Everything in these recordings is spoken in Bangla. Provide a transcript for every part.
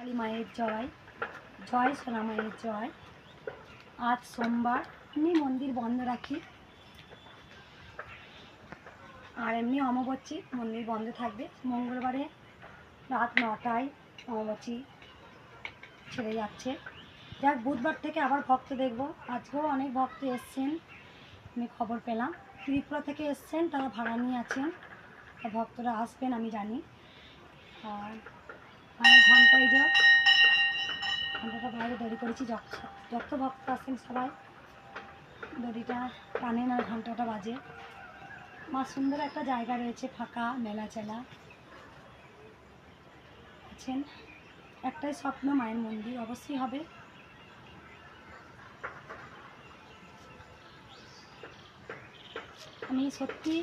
কালী মায়ের জয়। জয় সোনা মায়ের জয়। আজ সোমবার, এমনি মন্দির বন্ধ রাখি। আর এমনি অমাবস্যী মন্দির বন্ধ থাকবে। মঙ্গলবারে রাত নটায় অমাবস্যী ছেড়ে যাচ্ছে। যাক, বুধবার থেকে আবার ভক্ত দেখব। আজকেও অনেক ভক্ত এসছেন, আমি খবর পেলাম। ত্রিপুরা থেকে এসছেন, তারা ভাড়া নিয়ে আছেন। ভক্তরা আসবেন, আমি জানি। আর আমি ঘন্টায় যা ঘন্টাটা বাইরে দড়ি করেছি, যত ভক্ত আসেন সবাই। দড়িটা টানেন আর ঘন্টাটা বাজে। মা সুন্দর একটা জায়গা রয়েছে, ফাঁকা মেলা চেলা আছেন। একটাই স্বপ্ন, মায়ের মন্দির। অবশ্যই হবে। আমি সত্যি,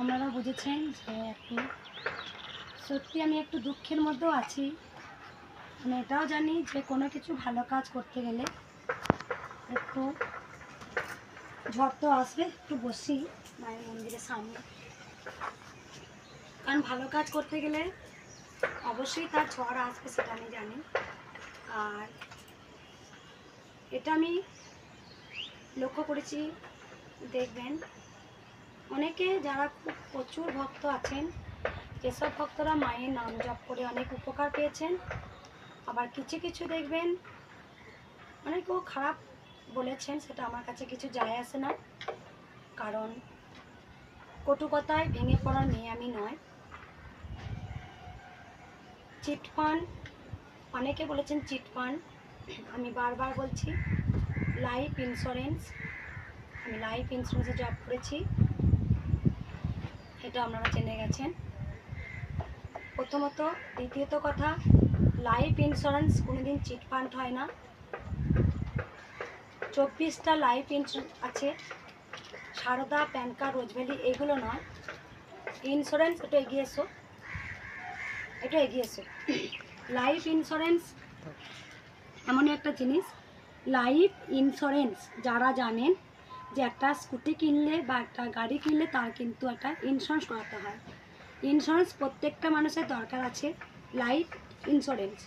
আপনারা বুঝেছেন যে একটু সত্যি আমি একটু দুঃখের মধ্যেও আছি। আমি এটাও জানি যে কোনো কিছু ভালো কাজ করতে গেলে একটু ঝড় তো আসবে, একটু বসি মায়ের মন্দিরের সামনে। কারণ ভালো কাজ করতে গেলে অবশ্যই তার ঝড় আসবে সেটা আমি জানি। আর এটা আমি লক্ষ্য করেছি, দেখবেন। অনেকে যারা খুব প্রচুর ভক্ত আছেন যেসব ভক্তরা মায়ের নাম জপ করে অনেক উপকার পেয়েছেন। আবার কিছু কিছু দেখবেন অনেকেও খারাপ বলেছেন, সেটা আমার কাছে কিছু যায় আসে না। কারণ কটুকতায় ভেঙে পড়ার মেয়ে আমি নয়। চিটফান্ড অনেকে বলেছেন চিটফান্ড আমি বারবার বলছি লাইফ ইন্স্যুরেন্স আমি লাইফ ইন্স্যুরেন্সে জব করেছি। এটা আপনারা জেনে গেছেন। প্রথমত, দ্বিতীয়ত কথা লাইফ ইন্স্যুরেন্স কোনোদিন চিটফান্ড হয় না। চব্বিশটা লাইফ ইন্স্যুরেন্স আছে, সারদা প্যান কার্ড রোজভ্যালি, এগুলো নয়। ইন্স্যুরেন্স একটু এগিয়ে এসো। একটু এগিয়ে এসো। লাইফ ইন্স্যুরেন্স এমনই একটা জিনিস। লাইফ ইন্স্যুরেন্স যারা জানেন যে একটা স্কুটি কিনলে বা একটা গাড়ি কিনলে তার কিন্তু একটা ইন্স্যুরেন্স করাতে হয়। ইন্স্যুরেন্স প্রত্যেকটা মানুষের দরকার আছে লাইফ ইন্স্যুরেন্স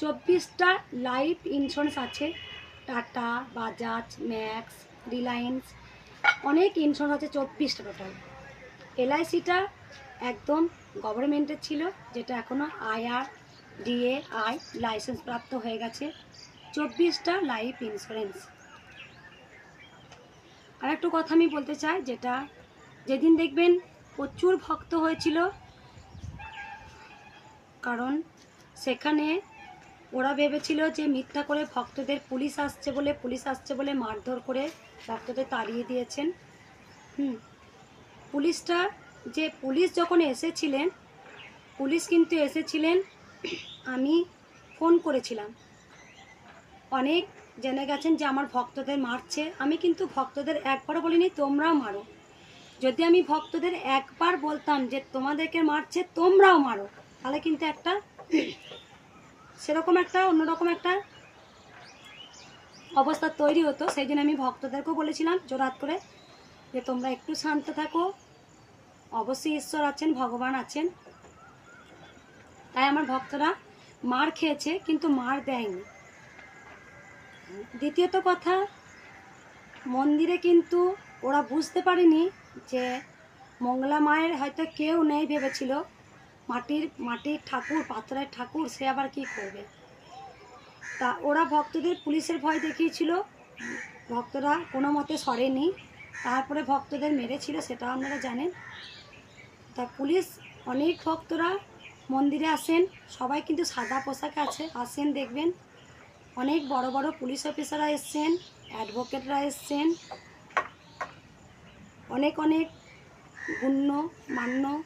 চব্বিশটা লাইফ ইন্স্যুরেন্স আছে, টাটা, বাজাজ, ম্যাক্স, রিলায়েন্স, অনেক ইন্স্যুরেন্স আছে চব্বিশটা টোটাল এলআইসিটা একদম গভর্নমেন্টের ছিল, যেটা এখনও আইআর ডিএ আই লাইসেন্স প্রাপ্ত হয়ে গেছে। চব্বিশটা লাইফ ইন্স্যুরেন্স আর একটু কথা আমি বলতে চাই, যেটা যেদিন দেখবেন প্রচুর ভক্ত হয়েছিল। কারণ সেখানে ওরা ভেবেছিল যে মিথ্যা করে ভক্তদের পুলিশ আসছে বলে, পুলিশ আসছে বলে মারধর করে ভক্তদের তাড়িয়ে দিয়েছেন। হুম। পুলিশটা যে পুলিশ যখন এসেছিলেন, পুলিশ কিন্তু এসেছিলেন, আমি ফোন করেছিলাম। অনেক জেনে গেছেন যে আমার ভক্তদের মারছে। আমি কিন্তু ভক্তদের একবারও বলিনি, তোমরাও মারো। যদি আমি ভক্তদের একবার বলতাম যে তোমাদেরকে মারছে, তোমরাও মারো। তাহলে কিন্তু একটা সেরকম একটা, অন্যরকম একটা অবস্থা তৈরি হতো। সেই জন্য আমি ভক্তদেরকেও বলেছিলাম জোরাত করে, যে তোমরা একটু শান্ত থাকো। অবশ্যই ঈশ্বর আছেন, ভগবান আছেন। তাই আমার ভক্তরা মার খেয়েছে, কিন্তু মার দেয়নি। দ্বিতীয়ত কথা, মন্দিরে কিন্তু ওরা বুঝতে পারেনি যে মঙ্গলা মায়ের হয়তো কেউ নেই ভেবেছিল। মাটির মাটির ঠাকুর, পাথরের ঠাকুর, সে আবার কি করবে? তা ওরা ভক্তদের পুলিশের ভয় দেখিয়েছিল। ভক্তরা কোনো মতে সরেনি। তারপরে ভক্তদের মেরেছিল, সেটা আপনারা জানেন। তা পুলিশ, অনেক ভক্তরা মন্দিরে আসেন। সবাই কিন্তু সাদা পোশাক আছে, আসেন, দেখবেন। অনেক বড় বড় পুলিশ অফিসাররা এসছেন, অ্যাডভোকেটরা এসছেন। অনেক অনেক গুণ্য, মান্য।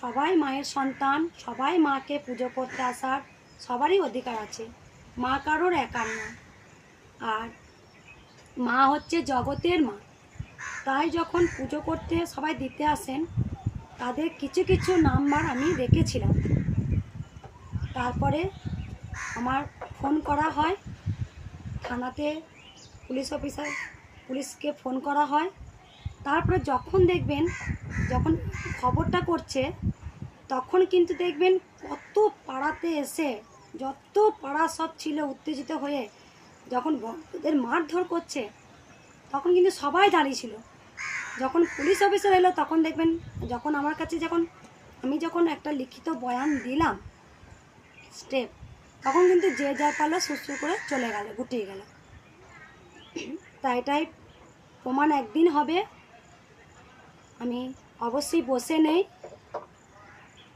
সবাই মায়ের সন্তান, সবাই মাকে পুজো করতে আসার সবারই অধিকার আছে। মা কারোর একার না। আর মা হচ্ছে জগতের মা। তাই যখন পুজো করতে সবাই দিতে আসেন, তাদের কিছু কিছু নাম্বার আমি রেখেছিলাম তারপরে আমার ফোন করা হয়। থানাতে পুলিশ অফিসার, পুলিশকে ফোন করা হয়। তারপরে যখন দেখবেন, যখন খবরটা করছে, তখন কিন্তু দেখবেন কত পাড়াতে এসে, যত পাড়া সব ছিল উত্তেজিত হয়ে, যখন ভক্তদের মারধর করছে, তখন কিন্তু সবাই দাঁড়িয়ে ছিল। যখন পুলিশ অফিসার এলো, তখন দেখবেন, যখন আমার কাছে যখন, আমি যখন একটা লিখিত বয়ান দিলাম, স্টেপ, তখন কিন্তু যে যার পারল সুস্থ করে চলে গেল, গুটিয়ে গেল। তাই এটাই প্রমাণ একদিন হবে আমি অবশ্যই বসে নেই।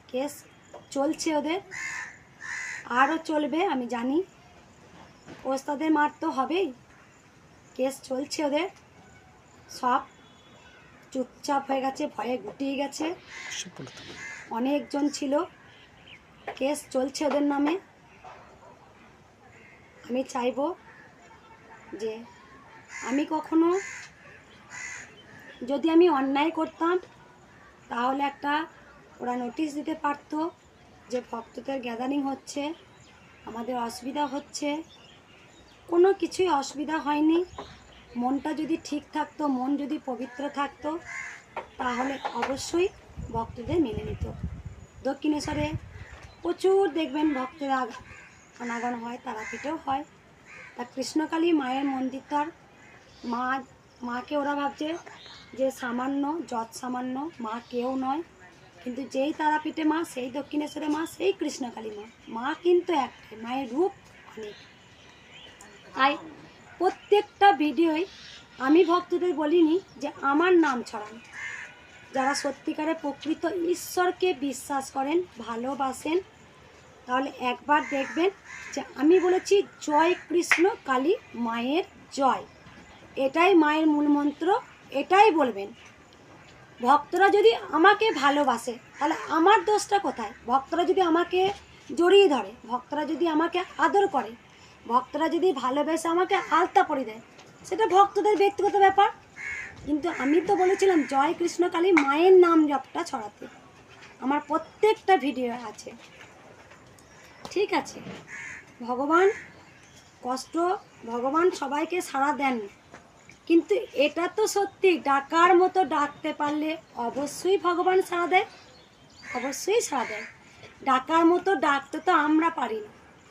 কেস চলছে ওদের। আরও চলবে, আমি জানি। ওস্তাদের মার তো হবেই। কেস চলছে ওদের। সব চুপচাপ হয়ে গেছে, ভয়ে গুটিয়ে গেছে। অনেকজন ছিল। কেস চলছে ওদের নামে। আমি চাইব যে আমি কখনো যদি আমি অন্যায় করতাম, তাহলে একটা ওরা নোটিশ দিতে পারতো যে ভক্তদের গ্যাদারিং হচ্ছে, আমাদের অসুবিধা হচ্ছে। কোনো কিছুই অসুবিধা হয়নি। মনটা যদি ঠিক থাকতো, মন যদি পবিত্র থাকতো, তাহলে অবশ্যই ভক্তদের মেনে নিত। দক্ষিণেশ্বরে প্রচুর দেখবেন ভক্তরা অনাগন হয়, তারাপীঠেও হয়। তা কৃষ্ণকালী মায়ের মন্দির তো আর মা, মাকে ওরা ভাবছে যে সামান্য যৎ সামান্য, মা কেউ নয়। কিন্তু যেই তারাপীঠে মা, সেই দক্ষিণেশ্বরে মা, সেই কৃষ্ণকালী মা। মা কিন্তু একটাই, মায়ের রূপ অনেক। তাই প্রত্যেকটা ভিডিওই আমি ভক্তদের বলিনি যে আমার নাম ছড়ান। যারা সত্যিকারে প্রকৃত ঈশ্বরকে বিশ্বাস করেন, ভালোবাসেন, তাহলে একবার দেখবেন যে আমি বলেছি, জয় কৃষ্ণ কালী মায়ের জয়। এটাই মায়ের মূল মন্ত্র এটাই বলবেন। ভক্তরা যদি আমাকে ভালোবাসে, তাহলে আমার দোষটা কোথায়? ভক্তরা যদি আমাকে জড়িয়ে ধরে, ভক্তরা যদি আমাকে আদর করে, ভক্তরা যদি ভালোবেসে আমাকে আলতা পরিয়ে দেয়, সেটা ভক্তদের ব্যক্তিগত ব্যাপার। কিন্তু আমি তো বলেছিলাম, জয় কৃষ্ণ কালী মায়ের নাম জপটা ছড়াতে। আমার প্রত্যেকটা ভিডিও আছে। ঠিক আছে। ভগবান কষ্ট, ভগবান সবাইকে সাড়া দেন কিন্তু এটা তো সত্যি, ডাকার মতো ডাকতে পারলে অবশ্যই ভগবান সাড়া দেয়, অবশ্যই সাড়া দেয়। ডাকার মতো ডাকতে তো আমরা পারি না।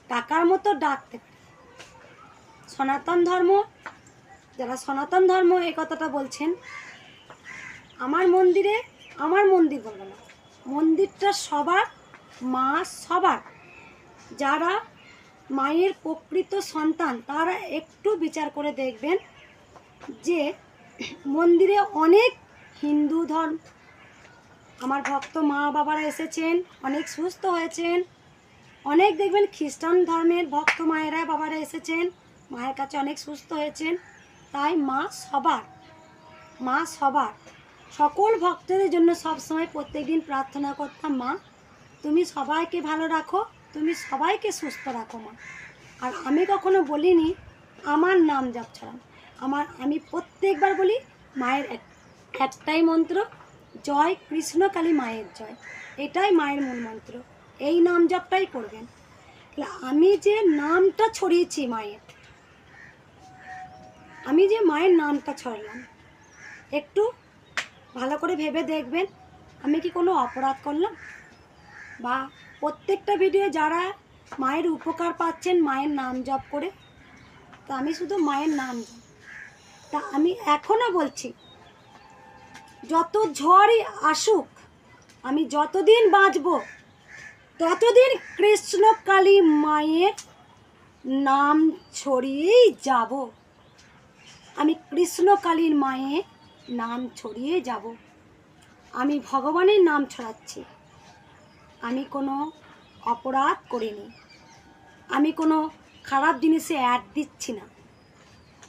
ডাকার মতো ডাকতে। সনাতন ধর্ম, যারা সনাতন ধর্ম এই কথাটা বলছেন, আমার মন্দিরে, আমার মন্দির বলব না, মন্দিরটা সবার, মা সবার। যারা মায়ের প্রকৃত সন্তান, তারা একটু বিচার করে দেখবেন যে মন্দিরে অনেক হিন্দু ধর্ম আমার ভক্ত মা বাবারা এসেছেন, অনেক সুস্থ হয়েছেন। অনেক দেখবেন খ্রিস্টান ধর্মের ভক্ত মায়েরা বাবারা এসেছেন, মায়ের কাছে অনেক সুস্থ হয়েছেন। তাই মা সবার মা সবার, সকল ভক্তদের জন্য সবসময় প্রত্যেক দিন প্রার্থনা করতাম, মা, তুমি সবাইকে ভালো রাখো, তুমি সবাইকে সুস্থ রাখো, মা। আর আমি কখনো বলিনি, আমার নাম জপ আমার, আমি প্রত্যেকবার বলি, মায়ের এক, একটাই মন্ত্র, জয় কৃষ্ণ কালী মায়ের জয়। এটাই মায়ের মূল মন্ত্র। এই নাম জপটাই করবেন। আমি যে নামটা ছড়িয়েছি মায়ের, আমি যে মায়ের নামটা ছড়লাম, একটু ভালো করে ভেবে দেখবেন, আমি কি কোনো অপরাধ করলাম? বা প্রত্যেকটা ভিডিও যারা মায়ের উপকার পাচ্ছেন, মায়ের নাম জপ করে, তা আমি শুধু মায়ের নাম জপ তা আমি এখনও বলছি, যত ঝড়ই আসুক, আমি যতদিন বাঁচব, ততদিন কৃষ্ণকালী মায়ের নাম ছড়িয়েই যাব। আমি কৃষ্ণকালীর মায়ের নাম ছড়িয়ে যাব। আমি ভগবানের নাম ছড়াচ্ছি। আমি কোনো অপরাধ করিনি। আমি কোনো খারাপ জিনিসে অ্যাড দিচ্ছি না।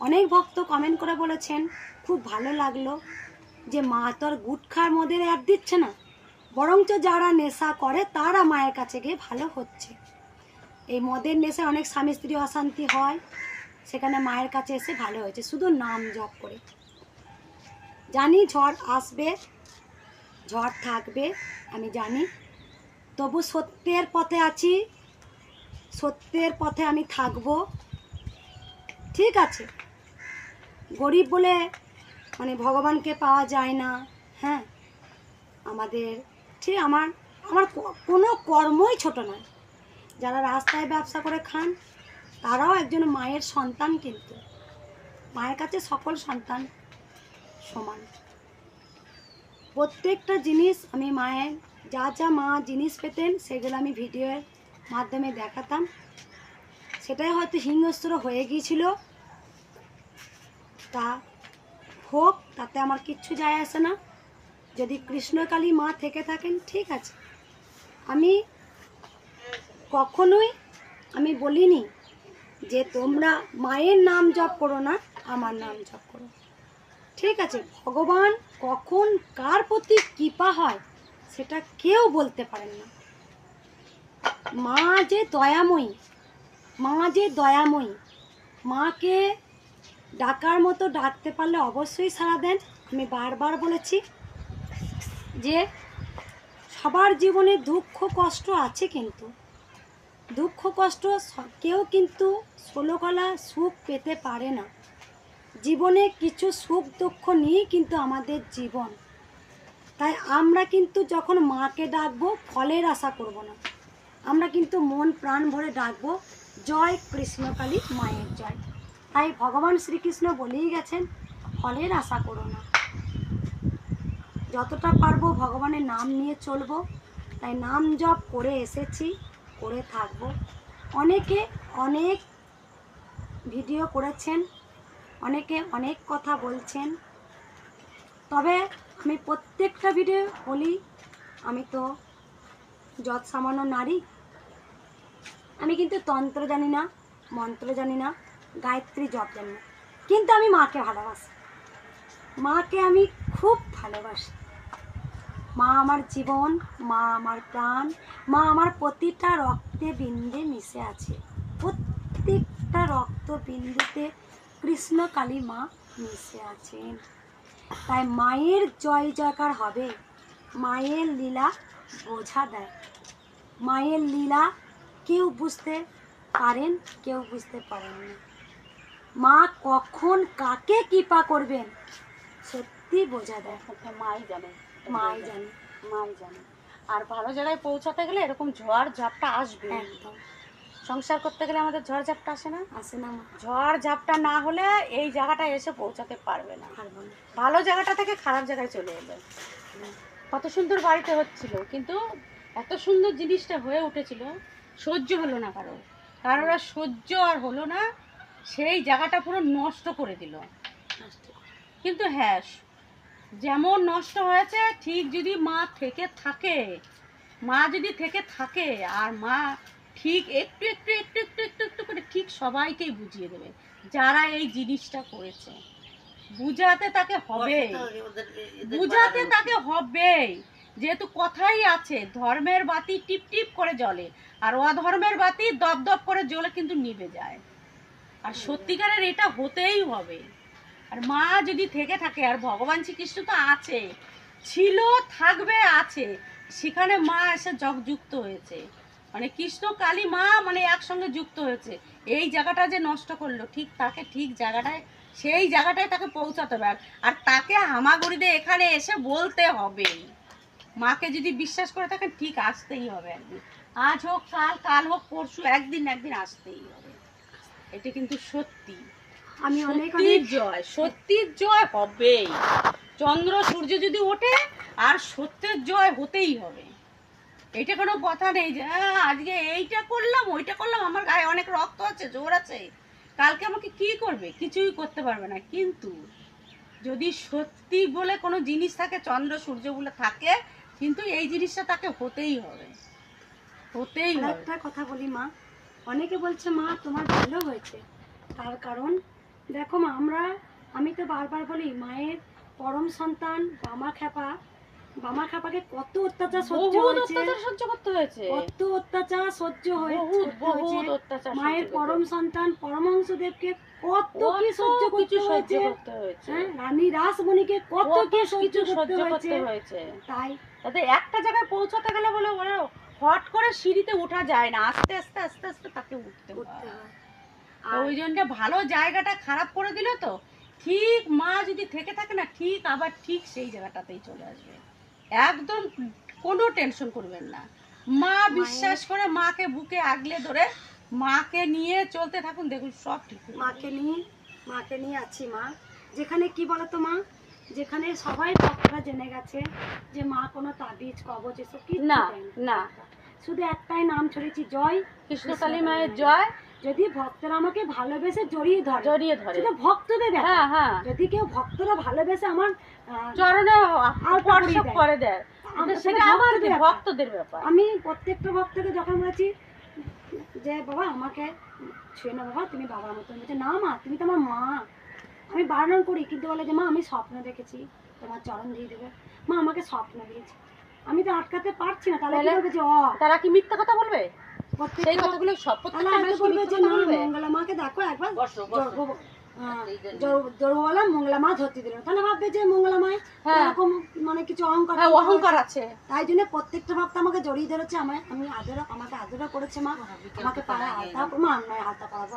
অনেক ভক্ত কমেন্ট করে বলেছেন, খুব ভালো লাগল যে মা তো আর গুটখার মধ্যে অ্যাড দিচ্ছে না, বরঞ্চ যারা নেশা করে তারা মায়ের কাছে গিয়ে ভালো হচ্ছে। এই মদের নেশায় অনেক স্বামী স্ত্রী অশান্তি হয়, সেখানে মায়ের কাছে এসে ভালো হয়েছে, শুধু নাম জপ করে। জানি ঝড় আসবে, ঝড় থাকবে, আমি জানি, তবু সত্যের পথে আছি, সত্যের পথে আমি থাকব, ঠিক আছে। গরিব বলে মানে ভগবানকে পাওয়া যায় না হ্যাঁ? আমাদের, ঠিক, আমার আমার কোনো কর্মই ছোট নয় যারা রাস্তায় ব্যবসা করে খান, তারাও একজন মায়ের সন্তান কিন্তু। মায়ের কাছে সকল সন্তান সমান। প্রত্যেকটা জিনিস আমি মায়ের, যা যা মা জিনিস পেতেন, সেগুলো আমি ভিডিওর মাধ্যমে দেখাতাম। সেটাই হয়তো হিংস্র হয়ে গিয়েছিল। তা হোক, তাতে আমার কিচ্ছু যায় আসে না। যদি কৃষ্ণকালী মা থেকে থাকেন, ঠিক আছে। আমি কখনোই, আমি বলিনি যে তোমরা মায়ের নাম জপ করো না, আমার নাম জপ করো। ঠিক আছে, ভগবান কখন কার প্রতি কৃপা হয়, সেটা কেউ বলতে পারেন না। মা যে দয়াময়ী, মা যে দয়াময়ী, মাকে ডাকার মতো ডাকতে পারলে অবশ্যই সাড়া দেন। আমি বারবার বলেছি যে সবার জীবনে দুঃখ, কষ্ট আছে কিন্তু। দুঃখ, কষ্ট কেউ কিন্তু ষোলোকলা সুখ পেতে পারে না। জীবনে কিছু সুখ, দুঃখ নিয়েই কিন্তু আমাদের জীবন। তাই আমরা কিন্তু যখন মাকে ডাকবো, ফলের আশা করব না। আমরা কিন্তু মন, প্রাণ ভরে ডাকবো, জয় কৃষ্ণকালী মায়ের জয়। তাই ভগবান শ্রীকৃষ্ণ বলেই গেছেন, ফলের আশা করো না। যতটা পারব ভগবানের নাম নিয়ে চলবো, তাই নাম জপ করে এসেছি, করে থাকব। অনেকে অনেক ভিডিও করেছেন, অনেকে অনেক কথা বলছেন। তবে আমি প্রত্যেকটা ভিডিও বলি, আমি তো যৎ সামান্য নারী। আমি কিন্তু তন্ত্র জানি না, মন্ত্র জানি না। গায়ত্রী জানি না। কিন্তু আমি মাকে ভালোবাসি। মাকে আমি খুব ভালোবাসি। মা আমার জীবন, মা আমার প্রাণ, মা আমার প্রতিটা রক্তে বিন্দে মিশে আছে। প্রত্যেকটা রক্ত বিন্দুতে কৃষ্ণ কালী মা মিশে আছেন। তাই মায়ের জয় জয়কার হবে, মায়ের লীলা বোঝা দেয়। মায়ের লীলা কেউ বুঝতে পারেন, কেউ বুঝতে পারেন না। মা কখন কাকে কৃপা করবেন? সত্যি বোঝা দেয় একটা মাই জানে। মাই জানে মাই জানে। আর ভালো জায়গায় পৌঁছাতে গেলে এরকম ঝড় ঝাপটা আসবে। একদম। সংসার করতে গেলে আমাদের ঝড় ঝাপটা আসে না? আসে না ঝড় ঝাপটা না হলে এই জায়গাটায় এসে পৌঁছাতে পারবে না। ভালো জায়গাটা থেকে খারাপ জায়গায় চলে এলো। কত সুন্দর বাড়িতে হচ্ছিল কিন্তু এত সুন্দর জিনিসটা হয়ে উঠেছিল সহ্য হলো না কারও কারোর সহ্য আর হলো না সেই জায়গাটা পুরো নষ্ট করে দিল। কিন্তু হ্যাঁ যেমন নষ্ট হয়েছে ঠিক যদি মা থেকে থাকে মা যদি থেকে থাকে আর মা ঠিক একটু একটু একটু একটু একটু একটু করে ঠিক সবাইকেই বুঝিয়ে দেবে যারা এই জিনিসটা করেছে। বুঝাতে তাকে হবে। বুঝাতে তাকে হবে। যেহেতু কথাই আছে ধর্মের বাতি টিপ টিপ করে জ্বলে আর অধর্মের বাতি দপ দপ করে জ্বলে কিন্তু নিভে যায়। আর সত্যিকারের এটা হতেই হবে। আর মা যদি থেকে থাকে, আর ভগবান শ্রীকৃষ্ণ তো আছে, ছিল, থাকবে, আছে, সেখানে মা এসে যুক্ত হয়েছে। মানে কৃষ্ণ, কালী, মা মানে একসঙ্গে যুক্ত হয়েছে। এই জায়গাটা যে নষ্ট করল, ঠিক তাকে ঠিক জায়গাটায়, সেই জায়গাটায় তাকে পৌঁছাতে হবে। আর- তাকে হামাগুড়িতে এখানে এসে বলতে হবে। মাকে যদি বিশ্বাস করে থাকেন, ঠিক আসতেই হবে একদিন। আজ হোক, কাল কাল হোক, পরশু, একদিন একদিন আসতেই হবে। এটা কিন্তু সত্যি। আমি অনেক অনেক জয় সত্যির জয় হবেই। চন্দ্র সূর্য যদি ওঠে আর সত্যের জয় হতেই হবে। এটা কোনো কথা নেই যে আজকে এইটা করলাম ওইটা করলাম আমার গায়ে অনেক রক্ত আছে জোর আছে। কালকে আমাকে কি করবে? কিছুই করতে পারবে না। কিন্তু যদি সত্যি বলে কোনো জিনিস থাকে চন্দ্র সূর্য বলে থাকে কিন্তু এই জিনিসটা তাকে হতেই হবে। হতেই হবে। একটা কথা বলি মা। অনেকে বলছে মা তোমার ভালো হয়েছে। তার কারণ দেখো মা আমরা আমি তো বারবার বলি মায়ের পরম সন্তান বামা খেপা বামা খেপাকে কত অত্যাচার সহ্য হয়েছে। সহ্য করতে হয়েছে। কত অত্যাচার সহ্য হয়ে- হয়েছে মায়ের পরম সন্তান পরমহংসদেবকে কত কি সহ্য করতে কিছু সহ্য হয়েছে। করতে হয়েছে। হ্যাঁ রানী রাসমণিকে কত কি সহ্য করতে সহ্য করতে হয়েছে। তাই তাতে একটা জায়গায় পৌঁছাতে গেলে বলে ওরা হট করে সিঁড়িতে ওঠা যায় না। আস্তে আস্তে আস্তে আস্তে তাকে উঠতে করতে তো আর ওই জন্য ভালো জায়গাটা খারাপ করে দিল তো ঠিক মা যদি থেকে থাকে না ঠিক আবার ঠিক সেই জায়গাটাতেই চলে আসবে। একদম কোনো টেনশন করবেন না। মা বিশ্বাস করে মাকে বুকে আগলে ধরে মাকে নিয়ে চলতে থাকুন দেখুন সব ঠিক মাকে নিয়ে মাকে নিয়ে আছি মা। যেখানে কি বলতো মা? যেখানে সবাই ভক্তরা জেনে গেছে যে মা কোনো তাবিজ কবচ এসব কি না না। শুধু একটাই নাম ছড়িয়েছি জয় কৃষ্ণকালী মায়ের জয়। যদি ভক্তরা আমাকে ভালোবেসে জড়িয়ে ধরে জড়িয়ে ধরে। সেটা ভক্তদের হ্যাঁ হ্যাঁ। যদি কেউ ভক্তরা ভালোবেসে আমার চরণে স্পর্শ করে দেয়। সেটা আমার ভক্তদের ব্যাপার। ভক্তদের ব্যাপার। আমি প্রত্যেকটা ভক্তকে যখন বলেছি যে বাবা আমাকে ছুঁয়ে না বাবা তুমি বাবার মতন। বলছে না মা তুমি তো আমার মা। আমি বারণ করি কিন্তু বলে যে মা আমি স্বপ্ন দেখেছি তোমার চরণ দিয়ে দেবে। মা আমাকে স্বপ্ন দিয়েছে। আমি তো আটকাতে পারছি না তাহলে কি বলবে যে ও তারা কি মিথ্যা কথা বলবে? সেই কথাগুলো সব প্রত্যেকটা বলবে যে না মঙ্গলা মাকে দেখো একবার। জড়বলা মঙ্গলা মা ধরতে দিল তাহলে ভাববে যে মঙ্গলা মায় হ্যাঁ। এরকম মানে কিছু অহংকার হ্যাঁ অহংকার আছে। তাই জন্য প্রত্যেকটা ভক্ত আমাকে জড়িয়ে ধরেছে আমায় আমি আমাকে আদরও করেছে মা। আমাকে পাড়ায় আলতা মা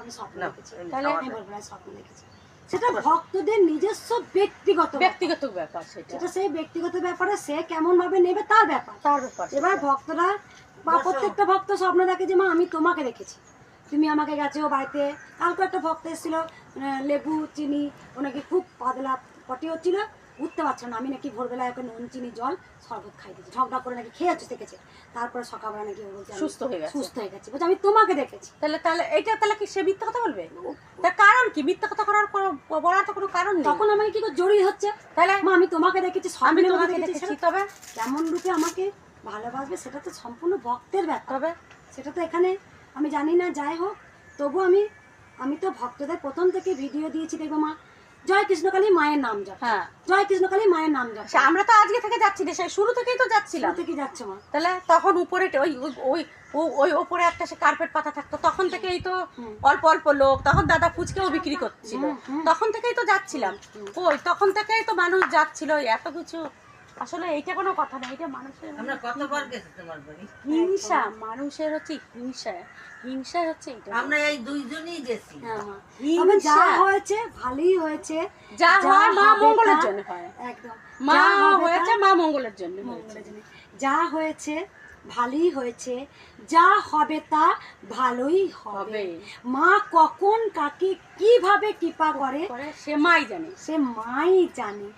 আমি স্বপ্ন দেখেছি। তাহলে আমি বলব স্বপ্ন দেখেছি। সেটা ভক্তদের নিজস্ব ব্যক্তিগত ব্যক্তিগত ব্যাপার সেটা। সেই ব্যক্তিগত ব্যাপারে সে কেমন ভাবে নেবে তার ব্যাপার। তার ব্যাপার এবার ভক্তরা বা প্রত্যেকটা ভক্ত স্বপ্ন দেখে যে মা আমি তোমাকে দেখেছি। তুমি আমাকে গেছো বাড়িতে। কালকে একটা ভক্ত এসেছিল লেবু চিনি ওনাকে খুব পাতলা পটি হচ্ছিল। উঠতে পারছে না। আমি নাকি ভোরবেলা একটা নুন চিনি জল শরবত খাই দিয়েছি। ঝগড়া করে নাকি খেয়ে আছে দেখেছে তারপরে সকালবেলা নাকি বলছে সুস্থ হয়ে গেছে। সুস্থ হয়ে গেছে। বলছে আমি তোমাকে দেখেছি। তাহলে তাহলে এটা তাহলে কি সে মিথ্যা কথা বলবে? তার কারণ কি? মিথ্যা কথা করার কোনো বলার তো কোনো কারণ নেই। তখন আমাকে কি করে জড়িয়ে হচ্ছে তাহলে মা আমি তোমাকে দেখেছি আমি তোমাকে দেখেছি। দেখেছি তবে? কেমন রূপে আমাকে ভালোবাসবে সেটা তো সম্পূর্ণ ভক্তের ব্যাপার। তবে? সেটা তো এখানে আমি জানি না যাই হোক। তবু আমি আমি তো ভক্তদের প্রথম থেকে ভিডিও দিয়েছি দেখব মা। জয় কৃষ্ণকালী মায়ের নাম যা হ্যাঁ। জয় কৃষ্ণকালী মায়ের নাম যা আমরা তো আজকে থেকে যাচ্ছি না সেই শুরু থেকেই তো যাচ্ছিলাম। থেকে যাচ্ছে মা। তাহলে তখন উপরে ওই ওই- ওই ওপরে একটা সে কার্পেট পাতা থাকতো তখন থেকেই তো অল্প অল্প লোক তখন দাদা ফুচকেও বিক্রি করছিল। তখন থেকেই তো যাচ্ছিলাম। ওই তখন থেকেই তো মানুষ যাচ্ছিল এত কিছু আসলে এইটা কোনো কথা না এটা মানুষের আমরা কতবার গেছি তোমার বাড়ি? হিংসা মানুষের হচ্ছে হিংসা হিংসা হচ্ছে এটা আমরা এই দুইজনই গেছি। হ্যাঁ যা হয়েছে ভালোই হয়েছে। যা হয় মা হবে মঙ্গলের তা- জন্য হয়। একদম। মা হয়েছে মা মঙ্গলের জন্য হয়েছে। মঙ্গলের জন্য। যা হয়েছে ভালোই হয়েছে। যা হবে তা ভালোই হবে। হবে। মা কখন কাকে কীভাবে কৃপা করে করে সে মাই জানে। সে মাই জানে।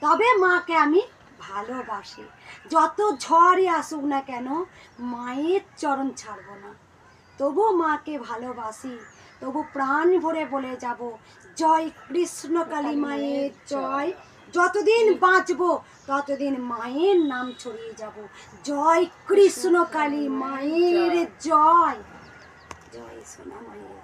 তবে মাকে আমি ভালোবাসি। যত ঝড়ই আসুক না কেন, মায়ের চরণ ছাড়বো না। তবু মাকে ভালোবাসি, তবু প্রাণ ভরে বলে যাব, জয় কৃষ্ণ কালী মায়ের জয়। যতদিন বাঁচবো, ততদিন মায়ের নাম ছড়িয়ে যাব, জয় কৃষ্ণ কালী মায়ের জয়। জয় সোনা মায়ের।